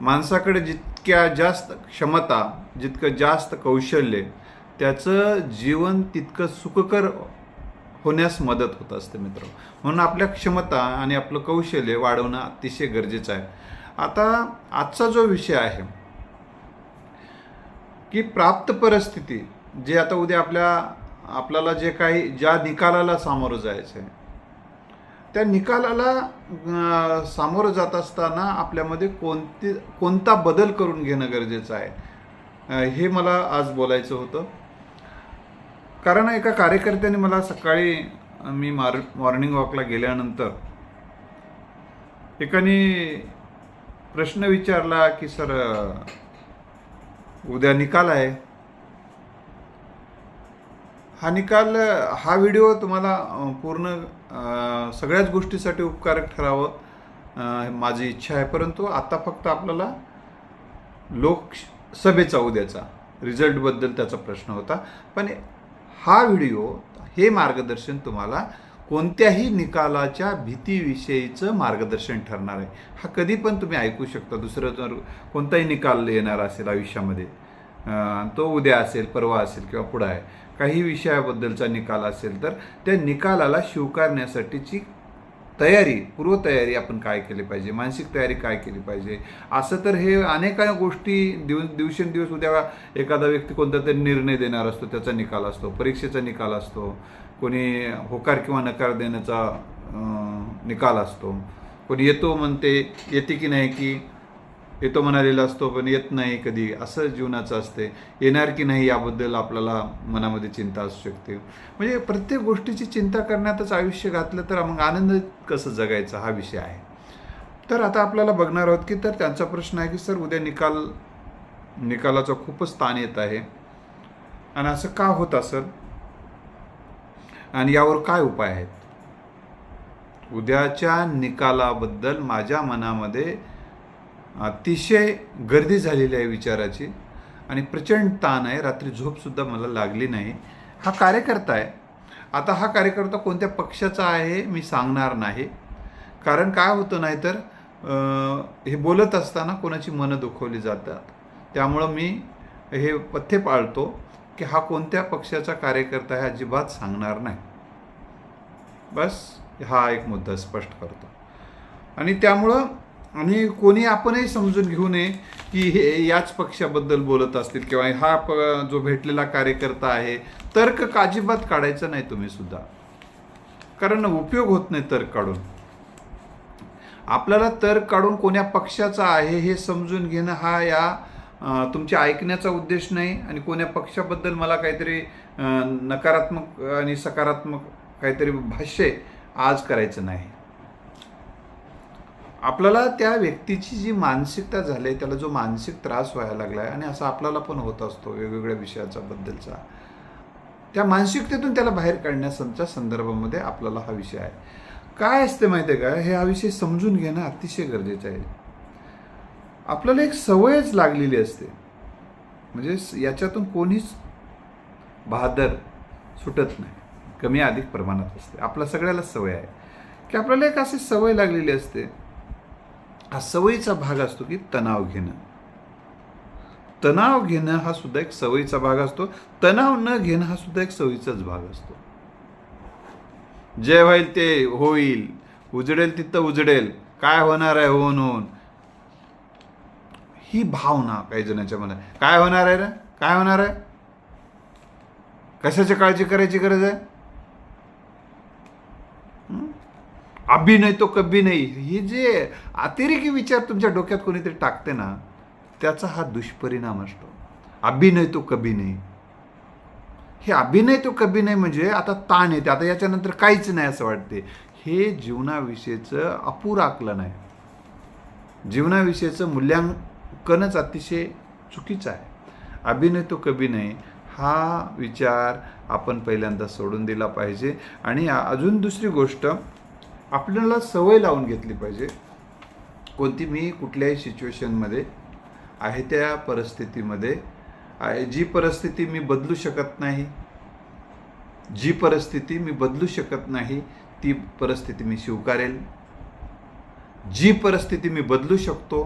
माणसाकडे जितक्या जास्त क्षमता जितकं जास्त कौशल्य त्याचं जीवन तितकं सुखकर होण्यास मदत होत असते मित्र. म्हणून आपल्या क्षमता आणि आपलं कौशल्य वाढवणं अतिशय गरजेचं आहे. आता आजचा जो विषय आहे की प्राप्त परिस्थिती जे आता उद्या आपल्या आपल्याला जे काही ज्या निकालाला सामोरं जायचं आहे त्या निकालाला सामोरं जात असताना आपल्यामध्ये कोणते कोणता बदल करून घेणं गरजेचं आहे? हे मला आज बोलायचं होतं. कारण एका कार्यकर्त्याने मला सकाळी मी मार मॉर्निंग वॉकला गेल्यानंतर एकाने प्रश्न विचारला की सर उद्या निकाल आहे. हा निकाल हा व्हिडिओ तुम्हाला पूर्ण सगळ्याच गोष्टीसाठी उपकारक ठरावं माझी इच्छा आहे. परंतु आता फक्त आपल्याला लोकसभेचा उद्याचा रिझल्टबद्दल त्याचा प्रश्न होता. पण हा व्हिडिओ हे मार्गदर्शन तुम्हाला कोणत्याही निकालाच्या भीतीविषयीचं मार्गदर्शन ठरणार आहे. हा कधी पण तुम्ही ऐकू शकता. दुसरं जर कोणताही निकाल येणार असेल आयुष्यामध्ये तो उद्या असेल परवा असेल किंवा पुढं आहे. काही विषयाबद्दलचा निकाल असेल तर त्या निकालाला स्वीकारण्यासाठीची तयारी पूर्वतयारी आपण काय केली पाहिजे मानसिक तयारी काय केली पाहिजे? असं तर हे अनेक गोष्टी दिवस दिवसेंदिवस उद्या एखादा व्यक्ती कोणता तरी निर्णय देणार असतो त्याचा निकाल असतो परीक्षेचा निकाल असतो कोणी होकार किंवा नकार देण्याचा निकाल असतो. कोणी येतो म्हणते येते की नाही की येतो म्हणालेला असतो पण येत नाही कधी. असं जीवनाचं असते. येणार की नाही याबद्दल आपल्याला मनामध्ये चिंता असू शकते. म्हणजे प्रत्येक गोष्टीची चिंता करण्यातच आयुष्य घातलं तर मग आनंद कसं जगायचा हा विषय आहे. तर आता आपल्याला बघणार आहोत की तर त्यांचा प्रश्न आहे की सर उद्या निकाल निकालाचा खूपच ताण येत आहे. आणि असं का होत असेल आणि यावर काय उपाय आहेत? उद्याच्या निकालाबद्दल माझ्या मनामध्ये अतिशय गर्दी झालेली आहे विचाराची आणि प्रचंड ताण आहे. रात्री झोपसुद्धा मला लागली नाही. हा कार्यकर्ता आहे. आता हा कार्यकर्ता कोणत्या पक्षाचा आहे मी सांगणार नाही. कारण काय होतं नाही तर हे बोलत असताना कोणाची मनं दुखवली जातात. त्यामुळं मी हे पथ्य पाळतो की हा कोणत्या पक्षाचा कार्यकर्ता आहे अजिबात सांगणार नाही. बस हा एक मुद्दा स्पष्ट करतो. आणि त्यामुळं आणि कोणी आपणही समजून घेऊ नये की हे याच पक्षाबद्दल बोलत असतील किंवा हा प जो भेटलेला कार्यकर्ता आहे तर्क काजिबात काढायचा नाही तुम्ही सुद्धा. कारण उपयोग होत नाही तर्क काढून. आपल्याला तर्क काढून कोण्या पक्षाचा आहे हे समजून घेणं हा या तुमच्या ऐकण्याचा उद्देश नाही आणि कोण्या पक्षाबद्दल मला काहीतरी नकारात्मक आणि सकारात्मक काहीतरी भाष्य आज करायचं नाही. आपल्याला त्या व्यक्तीची जी मानसिकता झाली आहे त्याला जो मानसिक त्रास व्हायला लागला आहे आणि असा आपल्याला पण होत असतो वेगवेगळ्या विषयाचा बद्दलचा त्या मानसिकतेतून त्याला बाहेर काढण्याच्या संदर्भामध्ये आपल्याला हा विषय आहे. काय असते माहिती आहे का? हे हा विषय समजून घेणं अतिशय गरजेचं आहे. आपल्याला एक सवयच लागलेली असते. म्हणजे याच्यातून कोणीच बहादर सुटत नाही. कमी अधिक प्रमाणात असते. आपल्या सगळ्याला सवय आहे. की आपल्याला एक अशी सवय लागलेली असते. हा सवयीचा भाग असतो की तणाव घेणं. तणाव घेणं हा सुद्धा एक सवयीचा भाग असतो. तणाव न घेणं हा सुद्धा एक सवयीचाच भाग असतो. जे होईल ते होईल. उजडेल तिथं उजडेल. काय होणार आहे होऊन होऊन. ही भावना काही जणांच्या मनात. काय होणार आहे रे? काय होणार आहे? कशाची काळजी करायची गरज आहे हं? अभिनय नाही तो कभी नाही. हे जे अतिरेकी विचार तुमच्या डोक्यात कोणीतरी टाकते ना त्याचा हा दुष्परिणाम असतो. अभिनय तो कभी नाही. हे अभिनय तो कभी नाही म्हणजे आता ताण येते. आता याच्यानंतर काहीच नाही असं वाटते. हे जीवनाविषयीचं अपुरं आकलन आहे. जीवनाविषयीचं मूल्यांकनच अतिशय चुकीचं आहे. अभिनय तो कभी नाही. हा विचार आपण पहिल्यांदा सोडून दिला पाहिजे. आणि अजून दुसरी गोष्ट आपल्याला सवय लावून घेतली पाहिजे. कोणती मी कुठल्याही सिच्युएशनमध्ये आहे त्या परिस्थितीमध्ये आहे जी परिस्थिती मी बदलू शकत नाही जी परिस्थिती मी बदलू शकत नाही ती परिस्थिती मी स्वीकारेल. जी परिस्थिती मी बदलू शकतो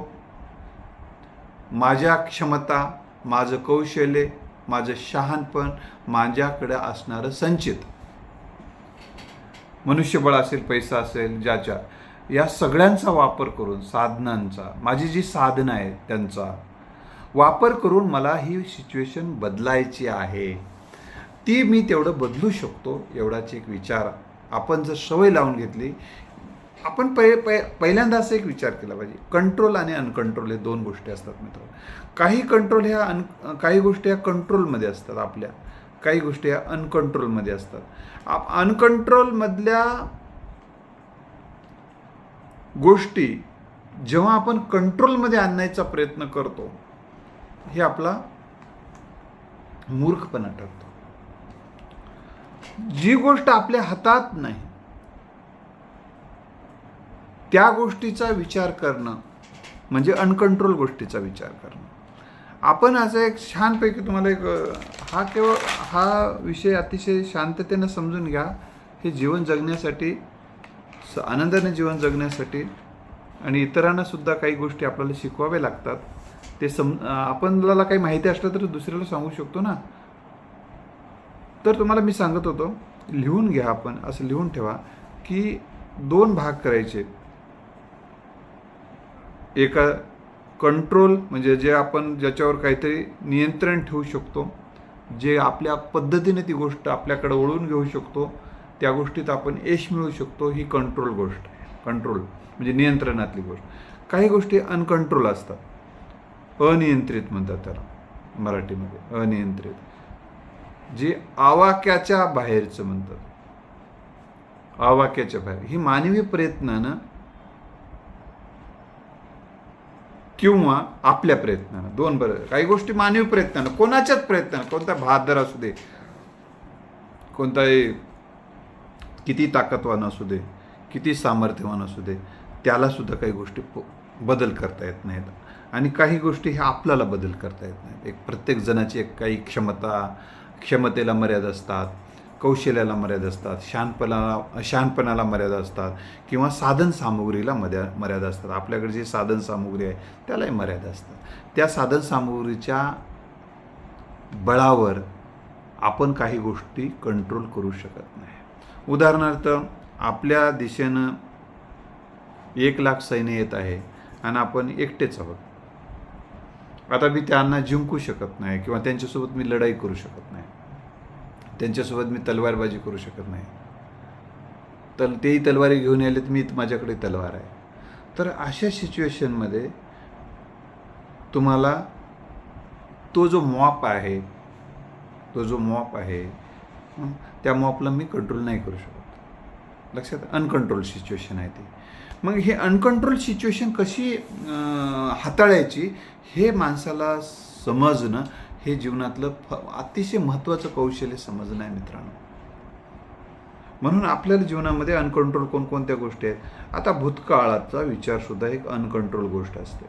माझ्या क्षमता माझं कौशल्य माझं शहाणपण माझ्याकडे असणारं संचित. मनुष्यबळ असेल पैसा असेल ज्याच्या. या सगळ्यांचा वापर करून साधनांचा माझी जी साधनं आहेत त्यांचा वापर करून मला ही सिच्युएशन बदलायची आहे. ती मी तेवढं बदलू शकतो एवढाच एक विचार. आपण जर सवय लावून घेतली आपण पै पै पहिल्यांदा असं एक विचार केला पाहिजे. कंट्रोल आणि अनकंट्रोल हे दोन गोष्टी असतात मित्र. काही कंट्रोल ह्या अन काही गोष्टी ह्या कंट्रोलमध्ये असतात आपल्या. काही गोष्टी ह्या अनकंट्रोलमध्ये असतात. आप अनकंट्रोलमधल्या गोष्टी जेव्हा आपण कंट्रोलमध्ये आणण्याचा प्रयत्न करतो हे आपला मूर्खपणा ठरतो. जी गोष्ट आपल्या हातात नाही त्या गोष्टीचा विचार करणं म्हणजे अनकंट्रोल गोष्टीचा विचार करणं. आपण असं एक छानपैकी तुम्हाला एक हा केवळ हा विषय अतिशय शांततेनं समजून घ्या. हे जीवन जगण्यासाठी स आनंदाने जीवन जगण्यासाठी आणि इतरांना सुद्धा काही गोष्टी आपल्याला शिकवाव्या लागतात. ते सम अ, आपल्याला काही माहिती असलं तर दुसऱ्याला सांगू शकतो ना. तर तुम्हाला मी सांगत होतो लिहून घ्या आपण असं लिहून ठेवा की दोन भाग करायचे. एका कंट्रोल म्हणजे जे आपण ज्याच्यावर काहीतरी नियंत्रण ठेवू शकतो जे आपल्या पद्धतीने ती गोष्ट आपल्याकडे ओळून घेऊ शकतो त्या गोष्टीत आपण यश मिळवू शकतो ही कंट्रोल गोष्ट आहे. कंट्रोल म्हणजे नियंत्रणातली गोष्ट. काही गोष्टी अनकंट्रोल असतात. अनियंत्रित म्हणतात त्याला मराठीमध्ये. अनियंत्रित. जे आवाक्याच्या बाहेरचं म्हणतात. आवाक्याच्या बाहेर. ही मानवी प्रयत्नानं किंवा आपल्या प्रयत्नानं. दोन बरं. काही गोष्टी मानवी प्रयत्नानं कोणाच्याच प्रयत्नानं. कोणता बहादर असू दे कोणताही किती ताकदवान असू दे किती सामर्थ्यवान असू दे त्यालासुद्धा काही गोष्टी प- बदल करता येत नाहीत. आणि काही गोष्टी ह्या आपल्याला बदल करता येत नाहीत. एक प्रत्येक जणाची एक काही क्षमता क्षमतेला मर्यादा असतात. कौशल्याला मर्यादा असतात शहाणपणाला शहाणपणाला मर्यादा असतात किंवा साधन सामुग्रीला मर्या मर्यादा असतात. आपल्याकडे जी साधन सामुग्री आहे त्यालाही मर्यादा असतात. त्या साधन सामुग्रीच्या बळावर आपण काही गोष्टी कंट्रोल करू शकत नाही. उदाहरणार्थ आपल्या दिशेनं एक लाख सैन्य येत आहे आणि आपण एकटेच आहोत. आता मी त्यांना जिंकू शकत नाही किंवा त्यांच्यासोबत मी लढाई करू शकत नाही. त्यांच्यासोबत मी तलवारबाजी करू शकत नाही. तर तेही तलवारी घेऊन आले तर मी माझ्याकडे तलवार आहे. तर अशा सिच्युएशनमध्ये तुम्हाला तो जो मॉप आहे तो जो मॉप आहे त्या मॉपला मी कंट्रोल नाही करू शकत. लक्षात अनकंट्रोल सिच्युएशन आहे ती. मग हे अनकंट्रोल सिच्युएशन कशी हाताळायची हे माणसाला समजणं हे जीवनातलं फ अतिशय महत्त्वाचं कौशल्य समजणं आहे मित्रांनो. म्हणून आपल्याला जीवनामध्ये अनकंट्रोल कोणकोणत्या गोष्टी आहेत? आता भूतकाळाचा विचारसुद्धा एक अनकंट्रोल गोष्ट असते.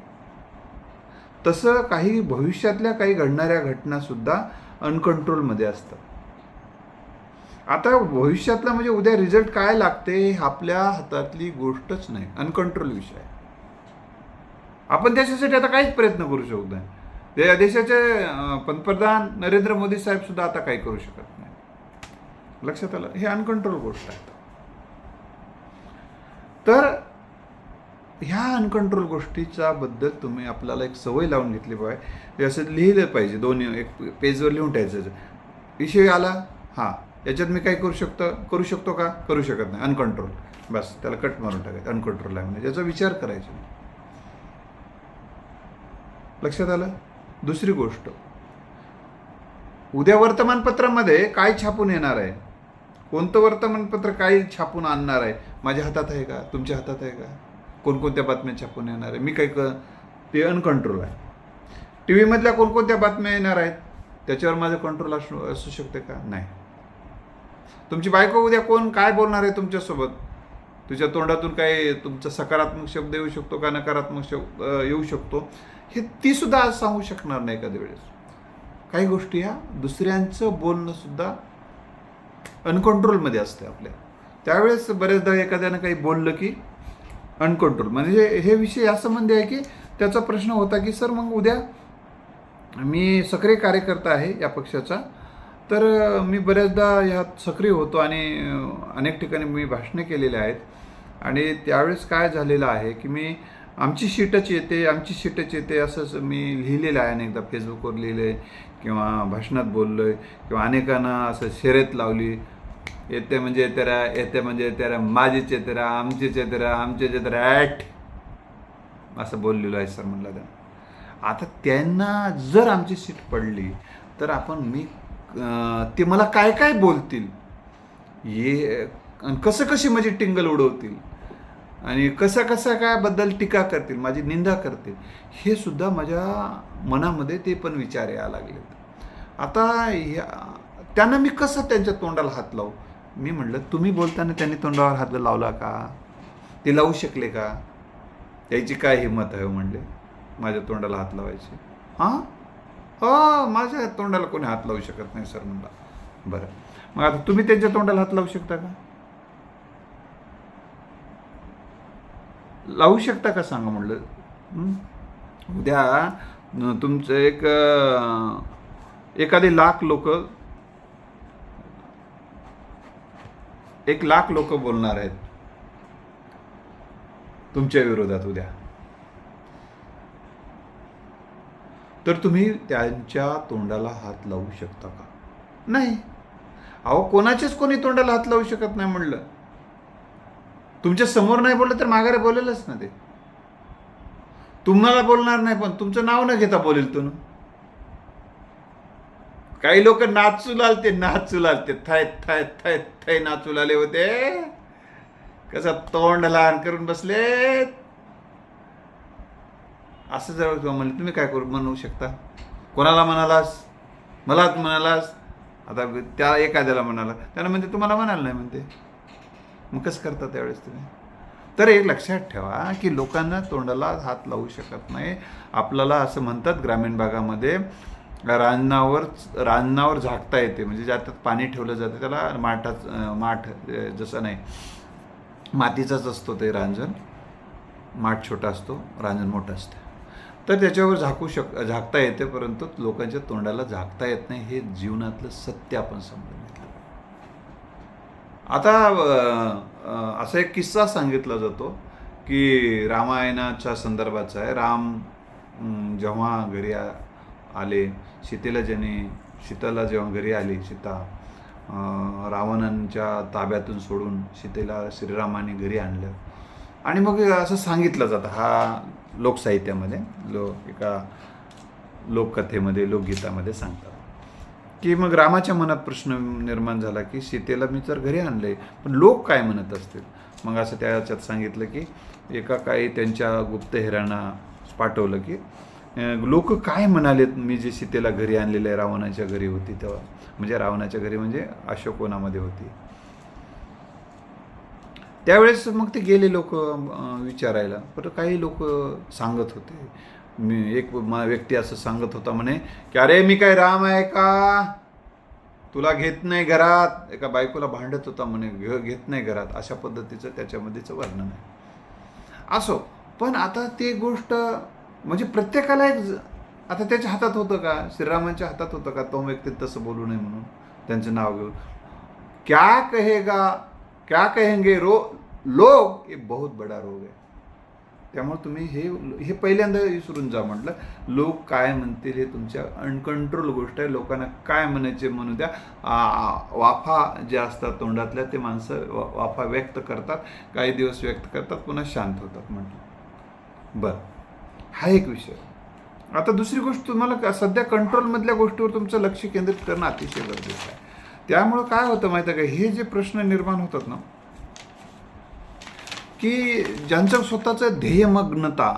तसं काही भविष्यातल्या काही घडणाऱ्या घटनासुद्धा अनकंट्रोलमध्ये असतात आता भविष्यातला म्हणजे उद्या रिझल्ट काय लागते हे आपल्या हातातली गोष्टच नाही अनकंट्रोल विषय आपण त्याच्यासाठी आता काहीच प्रयत्न करू शकत नाही देशाचे पंतप्रधान नरेंद्र मोदी साहेब सुद्धा आता काही करू शकत नाही लक्षात आलं? हे अनकंट्रोल गोष्ट आहे. तर ह्या अनकंट्रोल गोष्टीच्या बद्दल तुम्ही आपल्याला एक सवय लावून घेतली पाहिजे. हे असं लिहिलं पाहिजे. दोन एक पेजवर लिहून ठेवायचं विषय आला? हां. याच्यात मी काय करू शकतो? करू शकतो का? करू शकत नाही. अनकंट्रोल बस. त्याला कट मारून टाकायचं. अनकंट्रोल आहे म्हणजे याचा विचार करायचा. लक्षात आलं? दुसरी गोष्ट. उद्या वर्तमानपत्रामध्ये काय छापून येणार आहे? कोणतं वर्तमानपत्र काय छापून आणणार आहे? माझ्या हातात आहे का? तुमच्या हातात आहे का? कोणकोणत्या बातम्या छापून येणार आहे? मी काय क ते अनकंट्रोल आहे. टी व्हीमधल्या कोणकोणत्या बातम्या येणार आहेत? त्याच्यावर माझं कंट्रोल असू असू शकते का? नाही. तुमची बायको उद्या कोण काय बोलणार आहे तुमच्यासोबत? तुझ्या तोंडातून काय तुमचा सकारात्मक शब्द येऊ शकतो का नकारात्मक शब्द येऊ शकतो? हे ती सुद्धा आज सांगू शकणार नाही एखाद्या वेळेस. काही गोष्टी ह्या दुसऱ्यांचं बोलणं सुद्धा अनकंट्रोलमध्ये असते आपल्या. त्यावेळेस बरेचदा एखाद्यानं काही बोललं की अनकंट्रोल म्हणजे हे विषय या संबंधी आहे की त्याचा प्रश्न होता की सर मग उद्या मी सक्रिय कार्यकर्ता आहे या पक्षाचा तर मी बऱ्याचदा ह्यात सक्रिय होतो आणि अनेक ठिकाणी मी भाषणे केलेली आहेत. आणि त्यावेळेस काय झालेलं आहे की मी आमची शीटच येते आमची शीटच येते असंच मी लिहिलेलं आहे. अनेकदा फेसबुकवर लिहिलं आहे किंवा भाषणात बोललो आहे किंवा अनेकांना असं शर्यत लावली. येते म्हणजे येतेरा येते म्हणजे येतेरा माझीच येतेरा आमचीच येतेरा आमचेच येतेरा ॲट. असं बोललेलो आहे सर म्हणलं त्या आता त्यांना जर आमची सीट पडली तर आपण मी ते मला काय काय बोलतील? ये आणि कसं कशी माझी टिंगल उडवतील? आणि कसा कसा काय बद्दल टीका करतील? माझी निंदा करतील? हे सुद्धा माझ्या मनामध्ये ते पण विचार यायला लागलेत. आता या त्यांना मी कसं त्यांच्या तोंडाला हात लावू? मी म्हटलं तुम्ही बोलताना त्यांनी तोंडावर हात लावला का? ते लावू शकले का? त्याची काय हिंमत आहे हो म्हणले माझ्या तोंडाला हात लावायची. हां? हो माझ्या तोंडाला कोणी हात लावू शकत नाही सर म्हणला. बरं. मग आता तुम्ही त्यांच्या तोंडाला हात लावू शकता का? लावू शकता का सांगा म्हटलं उद्या तुमचं एक एखादे लाख लोक एक लाख लोक बोलणार आहेत. तुमच्या विरोधात उद्या. तर तुम्ही त्यांच्या तोंडाला हात लावू शकता का? नाही. अहो कोणाच्याच कोणी तोंडाला हात लावू शकत नाही म्हणलं. तुमच्यासमोर नाही बोललं तर माघारे बोलेलच ना ते. तुम्हाला बोलणार नाही पण तुमचं नाव न घेता बोलेल तो काही लोक नाचू लागते नाचू लागते थाय थाय थाय थाय नाचू लागले होते. कसं तोंड लहान करून बसलेत. असं जर किंवा म्हणले तुम्ही काय करू म्हणू शकता? कोणाला म्हणालास? मलाच म्हणालास? आता त्या एखाद्याला म्हणाला त्याला म्हणते तुम्हाला म्हणाल नाही म्हणते. मग कसं करता त्यावेळेस तुम्ही? तर एक लक्षात ठेवा की लोकांना तोंडाला हात लावू शकत नाही. आपल्याला असं म्हणतात ग्रामीण भागामध्ये रांजणावर रांजणावर झाकता येते. म्हणजे ज्यात पाणी ठेवलं जातं त्याला माठाच माठ जसं नाही मातीचाच असतो ते रांजण. माठ छोटा असतो रांजण मोठं असतं. तर त्याच्यावर झाकू शक झाकता येते परंतु लोकांच्या तोंडाला झाकता येत नाही हे जीवनातलं सत्य आपण समजून घेतलं. आता असा एक किस्सा सांगितला जातो की रामायणाच्या संदर्भाचा आहे. राम जेव्हा घरी आले सीतेला ज्याने सीताला जेव्हा घरी आली सीता रावणांच्या ताब्यातून सोडून सीतेला श्रीरामाने घरी आणलं. आणि मग असं सांगितलं जातं हा लोकसाहित्यामध्ये लो एका लोककथेमध्ये लोकगीतामध्ये सांगतात. की मग रामाच्या मनात प्रश्न निर्माण झाला की सीतेला मी तर घरी आणलंय पण लोक काय म्हणत असतील? मग असं त्याच्यात सांगितलं की एका काही त्यांच्या गुप्तहेरांना पाठवलं की लोक काय म्हणालेत मी जे सीतेला घरी आणलेलं आहे रावणाच्या घरी होती तेव्हा? म्हणजे रावणाच्या घरी म्हणजे अशोकोनामध्ये होती. त्यावेळेस मग ते गेले लोक विचारायला. पण काही लोक सांगत होते. मी एक मा- व्यक्ती असं सांगत होता म्हणे की अरे मी काय राम आहे का? तुला घेत नाही घरात. एका बायकोला भांडत होता म्हणे घ- घेत नाही घरात. अशा पद्धतीचं त्याच्यामध्येच वर्णन आहे. असो पण आता ती गोष्ट म्हणजे प्रत्येकाला एक ज- आता त्याच्या हातात होतं का? श्रीरामांच्या हातात होतं का? तो व्यक्ती तसं बोलू नये म्हणून. त्यांचं नाव घेऊन. क्या कहेगा क्या कहेंगे रो लोग? हे बहुत बडा रोग आहे त्यामुळे तुम्ही हे हे पहिल्यांदा विसरून जा म्हटलं. लोक काय म्हणतील हे तुमच्या अनकंट्रोल गोष्ट आहे. लोकांना काय म्हणायचे म्हणू द्या. वाफा जे असतात तोंडातल्या ते माणसं वा- वाफा व्यक्त करतात. काही दिवस व्यक्त करतात पुन्हा शांत होतात म्हटलं. बरं. हा एक विषय. आता दुसरी गोष्ट तुम्हाला सध्या कंट्रोलमधल्या गोष्टीवर तुमचं लक्ष केंद्रित करणं अतिशय गरजेचं आहे. त्यामुळं काय होतं माहिती आहे का? हे जे प्रश्न निर्माण होतात ना की ज्यांचं स्वतःचं ध्येयमग्नता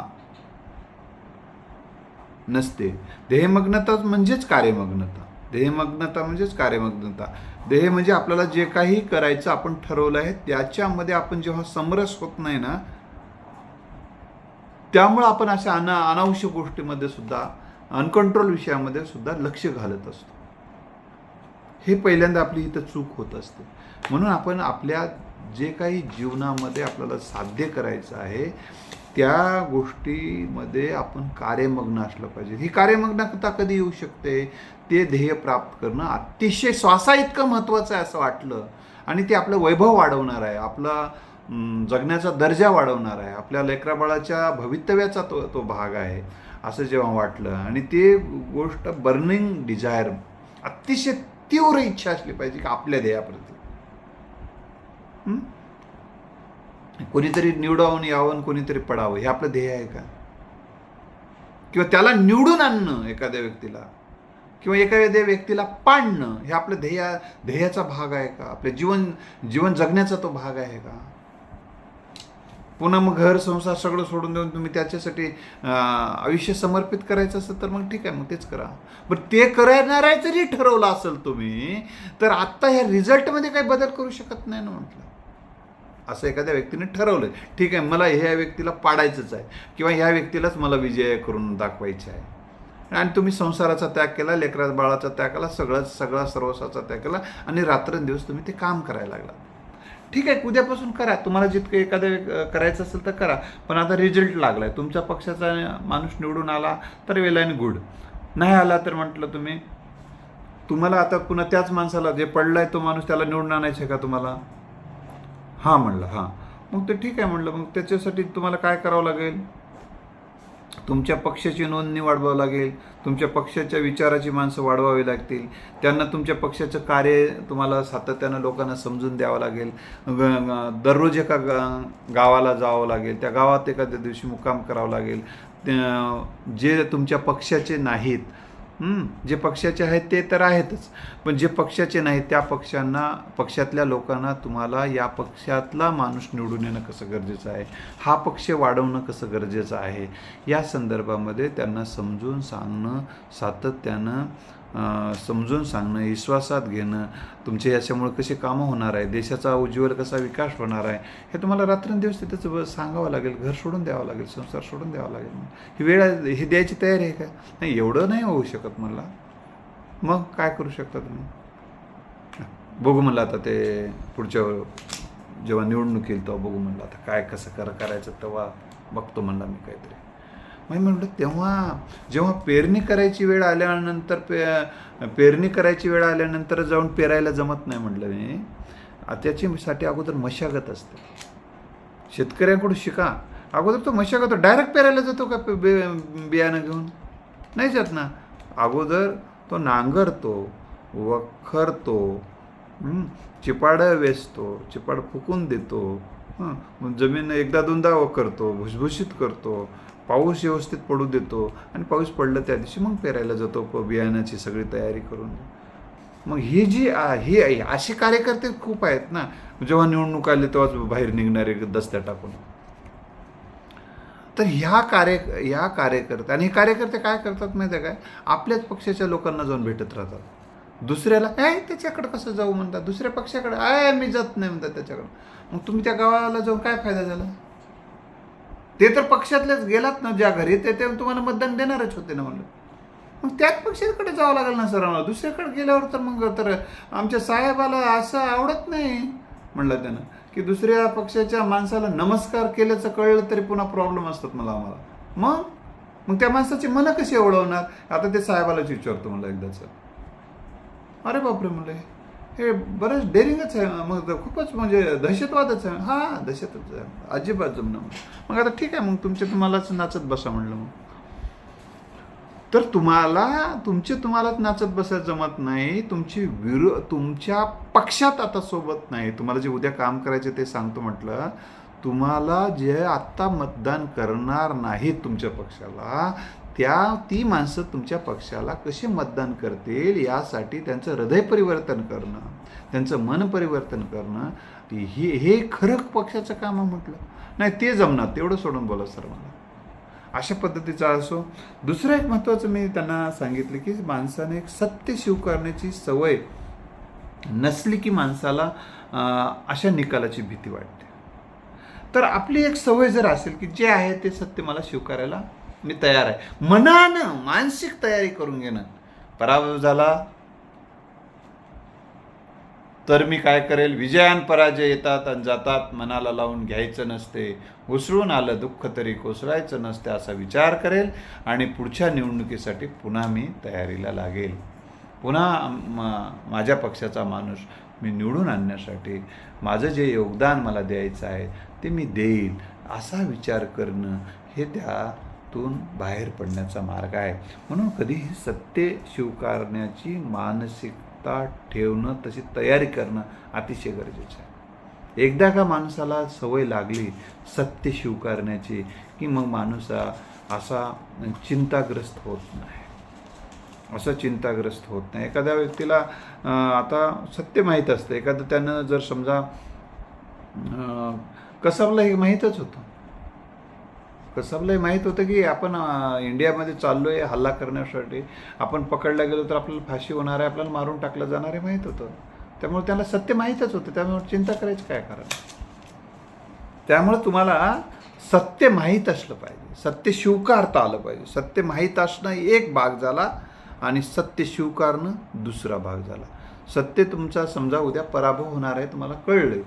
नसते. ध्येयमग्नता म्हणजेच कार्यमग्नता. ध्येयमग्नता म्हणजेच कार्यमग्नता. ध्येय म्हणजे आपल्याला जे काही करायचं आपण ठरवलं आहे त्याच्यामध्ये आपण जेव्हा समरस होत नाही ना त्यामुळं आपण अशा अना अनावश्यक गोष्टीमध्ये सुद्धा अनकंट्रोल विषयामध्ये सुद्धा लक्ष घालत असतो. हे पहिल्यांदा आपली इथं चूक होत असते. म्हणून आपण आपल्या जे काही जीवनामध्ये आपल्याला साध्य करायचं आहे त्या गोष्टीमध्ये आपण कार्यमग्न असलं पाहिजे. ही कार्यमग्नता कधी येऊ शकते? ते ध्येय प्राप्त करणं अतिशय श्वासा इतकं महत्त्वाचं आहे असं वाटलं आणि ते आपलं वैभव वाढवणार आहे. आपला जगण्याचा दर्जा वाढवणार आहे. आपल्या लेकराबाळाच्या भवितव्याचा तो तो भाग आहे असं जेव्हा वाटलं. आणि ते गोष्ट बर्निंग डिझायर अतिशय तीव्र इच्छा असली पाहिजे की आपल्या ध्येयाप्रती कोणीतरी निवडावून यावं कोणीतरी पडावं हे आपलं ध्येय आहे का? किंवा त्याला निवडून आणणं एखाद्या व्यक्तीला किंवा एखाद्या व्यक्तीला पाडणं हे आपलं ध्येय ध्येयाचा भाग आहे का? आपल्या जीवन जीवन जगण्याचा तो भाग आहे का? पुन्हा मग घर संसार सगळं सोडून देऊन तुम्ही त्याच्यासाठी आयुष्य समर्पित करायचं असेल तर मग ठीक आहे मग तेच करा. पण ते करणारा जरी ठरवलं असेल तुम्ही तर आत्ता ह्या रिझल्टमध्ये काही बदल करू शकत नाही ना म्हटलं. असं एखाद्या व्यक्तीने ठरवलं ठीक आहे मला ह्या व्यक्तीला पाडायचंच आहे किंवा ह्या व्यक्तीलाच मला विजय करून दाखवायचे आहे. आणि तुम्ही संसाराचा त्याग केला लेकरा बाळाचा त्याग केला सगळं सगळा सर्वसाचा त्याग केला आणि रात्रंदिवस तुम्ही ते काम करायला लागला. ठीक आहे उद्यापासून करा. तुम्हाला जितकं एखादं करायचं असेल तर करा. पण आता रिझल्ट आहे तुमच्या पक्षाचा माणूस निवडून आला तर वेल अँड गुड. नाही आला तर म्हटलं तुम्ही तुम्हाला आता पुन्हा त्याच माणसाला जे पडला आहे तो माणूस त्याला निवडून आणायचे का तुम्हाला? हां म्हणलं हां. मग ते ठीक आहे म्हणलं. मग त्याच्यासाठी तुम्हाला काय करावं लागेल? तुमच्या पक्षाची नोंदणी वाढवावं लागेल तुमच्या पक्षाच्या विचाराची माणसं वाढवावी लागतील त्यांना तुमच्या पक्षाचं कार्य तुम्हाला सातत्यानं लोकांना समजून द्यावं लागेल. ग- दररोज एका गा- गावाला जावं लागेल त्या गावात एखाद्या दिवशी मुक्काम करावं लागेल. त्या- जे तुमच्या पक्षाचे नाहीत जे पक्षाचे आहेत ते तर आहेतच. पण जे पक्षाचे नाही त्या पक्षांना पक्षातल्या लोकांना तुम्हाला या पक्षातला माणूस निवडून येणं कसं गरजेचं आहे? हा पक्ष वाढवणं कसं गरजेचं आहे? या संदर्भामध्ये त्यांना समजून सांगणं सातत्यानं समजून सांगणं विश्वासात घेणं तुमचे याच्यामुळे कसे कामं होणार आहे देशाचा उज्ज्वल कसा विकास होणार आहे हे तुम्हाला रात्रंदिवस तिथंच सांगावं लागेल घर सोडून द्यावं लागेल संसार सोडून द्यावा लागेल. ही वेळ हे द्यायची तयारी आहे का? नाही एवढं नाही होऊ शकत मला मग काय करू शकता तुम्ही? बघू म्हणलं आता ते पुढच्या जेव्हा निवडणूक येईल तेव्हा बघू म्हणलं आता काय कसं कर करायचं तेव्हा बघतो म्हणला मी काहीतरी. मी म्हटलं तेव्हा जेव्हा पेरणी करायची वेळ आल्यानंतर पे पेरणी करायची वेळ आल्यानंतर जाऊन पेरायला जमत नाही म्हटलं मी. त्याच्यासाठी अगोदर मशागत असते. शेतकऱ्यांकडून शिका. अगोदर तो मशागत डायरेक्ट पेरायला जातो का पे- बे- बियाणं घेऊन? नाही जात ना. अगोदर तो नांगरतो वखरतो चिपाडं वेचतो चिपाड फुकून देतो जमीन एकदा दोनदा वखरतो भुसभुशीत करतो पाऊस व्यवस्थित पडू देतो आणि पाऊस पडला त्या दिवशी मग पेरायला जातो प- बियाण्याची सगळी तयारी करून. मग ही जी ही असे कार्यकर्ते खूप आहेत ना जेव्हा निवडणूक आली तेव्हाच बाहेर निघणारे दस्त्या टाकून. तर ह्या कार्य ह्या कार्यकर्ते आणि हे कार्यकर्ते काय करतात माहिती आहे काय? आपल्याच पक्षाच्या लोकांना जाऊन भेटत राहतात. दुसऱ्याला आहे त्याच्याकडे कसं जाऊ? म्हणतात. दुसऱ्या पक्षाकडे आय मी जात नाही म्हणतात त्याच्याकडे. मग तुम्ही त्या गावाला जाऊन काय फायदा झाला? ते तर पक्षातलेच गेलात ना ज्या घरी ते ते तुम्हाला मतदान देणारच होते ना म्हणलं. मग त्याच पक्षाकडे जावं लागेल ना सर आम्हाला. दुसऱ्याकडे गेल्यावर तर मग तर आमच्या साहेबाला असं आवडत नाही म्हणलं त्यानं. की दुसऱ्या पक्षाच्या माणसाला नमस्कार केल्याचं कळलं तरी पुन्हा प्रॉब्लेम असतात मला आम्हाला. मग? मग त्या माणसाची मनं कशी ओळवणार आता ते साहेबालाच विचारतो म्हणलं एकदाच अरे बापरे म्हणलं हे बरंच डेरिंगच आहे मग खूपच म्हणजे दहशतवादच आहे. हा दहशतच आहे. अजिबात जमणं मग आता ठीक आहे मग तुमचे तुम्हालाच नाचत बसा म्हणलं मग. तर तुम्हाला तुमचे तुम्हालाच नाचत बसायला जमत नाही. तुमची विरो तुमच्या पक्षात आता सोबत नाही. तुम्हाला जे उद्या काम करायचे ते सांगतो म्हटलं. तुम्हाला जे आत्ता मतदान करणार नाहीत तुमच्या पक्षाला त्या ती माणसं तुमच्या पक्षाला कसे मतदान करतील यासाठी त्यांचं हृदय परिवर्तन करणं त्यांचं मन परिवर्तन करणं हे हे खरं पक्षाचं काम आहे म्हटलं. नाही ते जमणार तेवढं सोडून बोला सर मला अशा पद्धतीचा असो. दुसरं एक महत्त्वाचं मी त्यांना सांगितलं की माणसाने एक सत्य स्वीकारण्याची सवय नसली की माणसाला अशा निकालाची भीती वाटते. तर आपली एक सवय जर असेल की जे आहे ते सत्य मला स्वीकारायला मी तयार आहे. मनानं मानसिक तयारी करून घेणं. पराभव झाला. तर मी काय करेल? विजयान पराजय येतात आणि जातात. मनाला लावून घ्यायचं नसते. उसरून आलं दुःख तरी कोसळायचं नसते असा विचार करेल आणि पुढच्या निवडणुकीसाठी पुन्हा मी तयारीला लागेल. पुन्हा माझ्या पक्षाचा माणूस मी निवडून आणण्यासाठी माझं जे योगदान मला द्यायचं आहे ते मी देईल. असा विचार करणं हे त्या त्यातून बाहेर पडण्याचा मार्ग आहे. म्हणून कधीही सत्य स्वीकारण्याची मानसिकता ठेवणं तशी तयारी करणं अतिशय गरजेचं आहे. एकदा का माणसाला सवय लागली सत्य स्वीकारण्याची की मग माणूस असा चिंताग्रस्त होत नाही. असं चिंताग्रस्त होत नाही. एखाद्या व्यक्तीला आता सत्य माहीत असतं. एखादं त्यानं जर समजा कसबला हे माहीतच होतं. कसबला हे माहीत होतं की आपण इंडियामध्ये चाललो आहे हल्ला करण्यासाठी. आपण पकडला गेलो तर आपल्याला फाशी होणार आहे आपल्याला मारून टाकलं जाणार आहे माहीत होतं. त्यामुळे त्याला सत्य माहीतच होतं. त्यामुळे चिंता करायची काय कारण? त्यामुळे तुम्हाला सत्य माहीत असलं पाहिजे. सत्य स्वीकारता आलं पाहिजे. सत्य माहीत असणं एक भाग झाला आणि सत्य स्वीकारणं दुसरा भाग झाला. सत्य तुमचा समजा उद्या पराभव होणार आहे तुम्हाला कळलं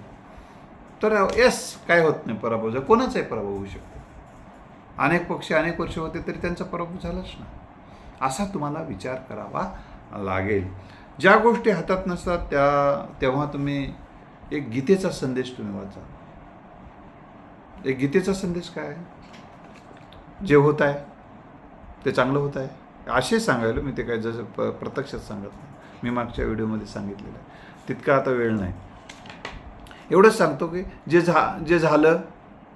तर येस काय होत नाही पराभव. कोणाचाही पराभव होऊ शकतो. अनेक पक्ष अनेक वर्ष होते तरी त्यांचा पराभव झालाच ना. असा तुम्हाला विचार करावा लागेल. ज्या गोष्टी हातात नसतात त्या तेव्हा तुम्ही एक गीतेचा संदेश तुम्ही वाचा. एक गीतेचा संदेश काय जे होत आहे ते चांगलं होत आहे. असे सांगायला मी ते काय जसं प प्रत्यक्षात सांगत नाही. मी मागच्या व्हिडिओमध्ये सांगितलेलं आहे. तितका आता वेळ नाही. एवढंच सांगतो की जे झा जे झालं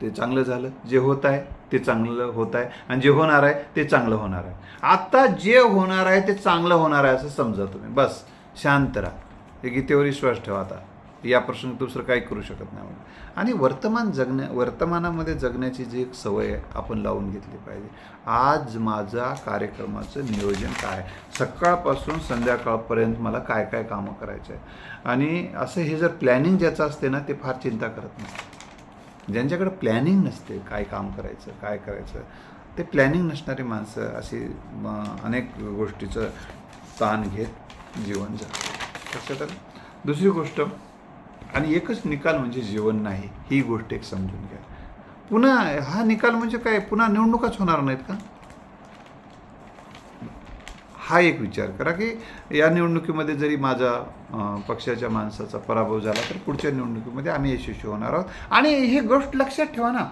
ते चांगलं झालं. जे होत आहे ते चांगलं होत आहे आणि जे होणार आहे ते चांगलं होणार आहे. आत्ता जे होणार आहे ते चांगलं होणार आहे असं समजा तुम्ही. बस शांत राहा. हे गीतेवर विश्वास ठेवा आता. या प्रसंगी दुसरं काही करू शकत नाही आणि वर्तमान जगण्या वर्तमानामध्ये जगण्याची जी एक सवय आहे आपण लावून घेतली पाहिजे. आज माझा कार्यक्रमाचं नियोजन काय आहे? सकाळपासून संध्याकाळपर्यंत मला काय काय कामं करायचं आहे आणि असं हे जर प्लॅनिंग ज्याचं असते ना ते फार चिंता करत नाही. ज्यांच्याकडे प्लॅनिंग नसते काय काम करायचं काय करायचं ते प्लॅनिंग नसणारी माणसं अशी अनेक गोष्टीचं ताण घेत जीवन जगतात. लक्षात आलं? दुसरी गोष्ट आणि एकच निकाल म्हणजे जीवन नाही ही गोष्ट एक समजून घ्या. पुन्हा हा निकाल म्हणजे काय? पुन्हा निवडणुकाच होणार नाहीत का? हा एक विचार करा की या निवडणुकीमध्ये जरी माझा पक्षाच्या माणसाचा पराभव झाला तर पुढच्या निवडणुकीमध्ये आम्ही यशस्वी होणार आहोत. आणि ही गोष्ट लक्षात ठेवा ना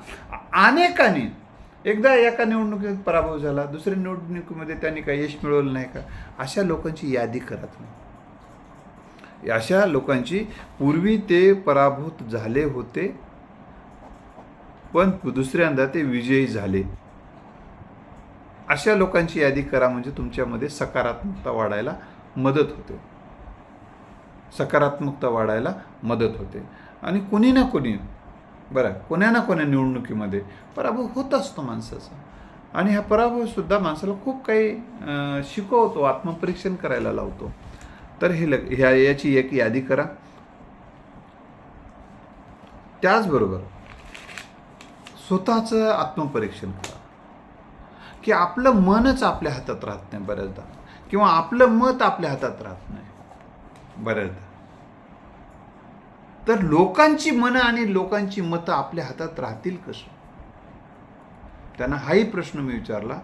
अनेकांनी एकदा एका निवडणुकीत पराभव झाला दुसऱ्या निवडणुकीमध्ये त्यांनी काही यश मिळवलं नाही का? अशा लोकांची यादी करा तुम्ही अशा लोकांची पूर्वी ते पराभूत झाले होते पण दुसऱ्यांदा ते विजयी झाले. अशा लोकांची यादी करा म्हणजे तुमच्यामध्ये सकारात्मकता वाढायला मदत होते. सकारात्मकता वाढायला मदत होते. आणि कोणी ना कोणी बरं कोण्या ना कोण्या निवडणुकीमध्ये पराभव होत असतो माणसाचा. आणि हा पराभवसुद्धा माणसाला खूप काही शिकवतो आत्मपरीक्षण करायला लावतो. तर हे लग ह्या याची एक यादी करा. त्याचबरोबर स्वतःचं आत्मपरीक्षण करा. की आपलं मनच आपल्या हातात राहत नाही बऱ्याचदा. किंवा आपलं मत आपल्या हातात राहत नाही. बऱ्याचदा. तर लोकांची मनं आणि लोकांची मतं आपल्या हातात राहतील कसं? त्यांना हाही प्रश्न मी विचारला.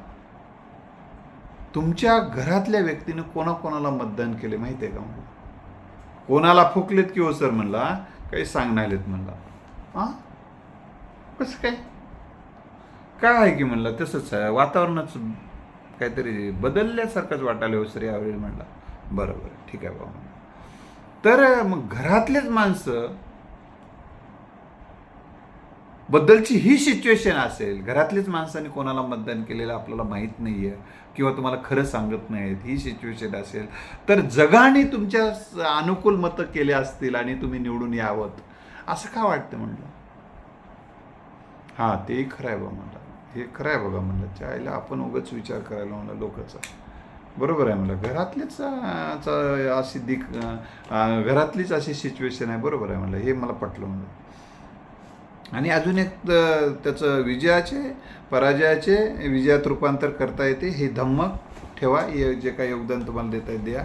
तुमच्या घरातल्या व्यक्तीनं कोणाकोणाला मतदान केले माहिती आहे का म्हणलं कोणाला फुकलेत की हो सर म्हणला? काही सांगणारेत म्हणला. हां कसं काय? काय आहे की म्हणलं तसंच आहे. वातावरणच काहीतरी बदलल्यासारखंच वाटायला हो सर यावेळी म्हणला. बरं बरं. ठीक आहे बाबा. तर मग घरातलेच माणसं बद्दलची ही सिच्युएशन असेल घरातलीच माणसांनी कोणाला मतदान केलेलं आपल्याला माहीत नाही आहे किंवा तुम्हाला खरं सांगत नाहीत ही सिच्युएशन असेल. तर जगाने तुमच्या अनुकूल मतं केले असतील आणि तुम्ही निवडून यावं असं का वाटतं म्हणलं? हां तेही खरं आहे बा म्हणलं. हे खरं आहे बघा म्हणलं त्याला आपण उगाच विचार करायला म्हणलं लोकांचा. बरोबर आहे म्हणलं घरातलीच अशी दिक घरातलीच अशी सिच्युएशन आहे बरोबर आहे म्हणलं हे मला पटलं म्हणलं. आणि अजून एक त्याचं विजयाचे पराजयाचे विजयात रूपांतर करता येते हे धम्मक ठेवा जे काही योगदान तुम्हाला देता येत द्या.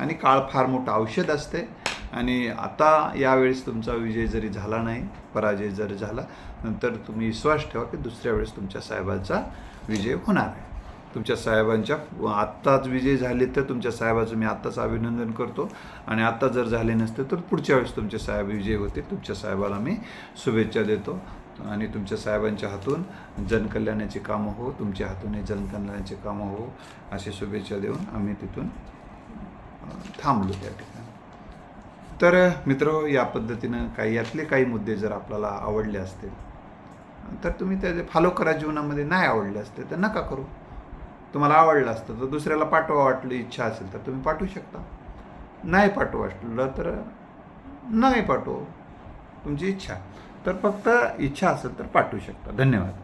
आणि काळ फार मोठं औषध असते. आणि आता यावेळेस तुमचा विजय जरी झाला नाही पराजय जर झाला नंतर तुम्ही विश्वास ठेवा की दुसऱ्या वेळेस तुमच्या साहेबाचा विजय होणार आहे. तुमच्या साहेबांच्या आत्ताच विजय झाले तर तुमच्या साहेबाचं मी आत्ताच अभिनंदन करतो. आणि आत्ता जर झाले नसते तर पुढच्या वेळेस तुमचे साहेब विजय होते तुमच्या साहेबाला मी शुभेच्छा देतो. आणि तुमच्या साहेबांच्या हातून जनकल्याणाची कामं हो तुमच्या हातून हे जनकल्याणाची कामं हो अशी शुभेच्छा देऊन आम्ही तिथून थांबलो त्या ठिकाणी. तर मित्र या पद्धतीनं काही यातले काही मुद्दे जर आपल्याला आवडले असतील तर तुम्ही त्याचे फॉलो करा जीवनामध्ये. नाही आवडले असते तर नका करू. तुम्हाला आवडलं असतं तर दुसऱ्याला पाठवा वाटली इच्छा असेल तर तुम्ही पाठवू शकता. नाही पाठवू वाटलं तर नाही पाठवू. तुमची इच्छा. तर फक्त इच्छा असेल तर पाठवू शकता. धन्यवाद.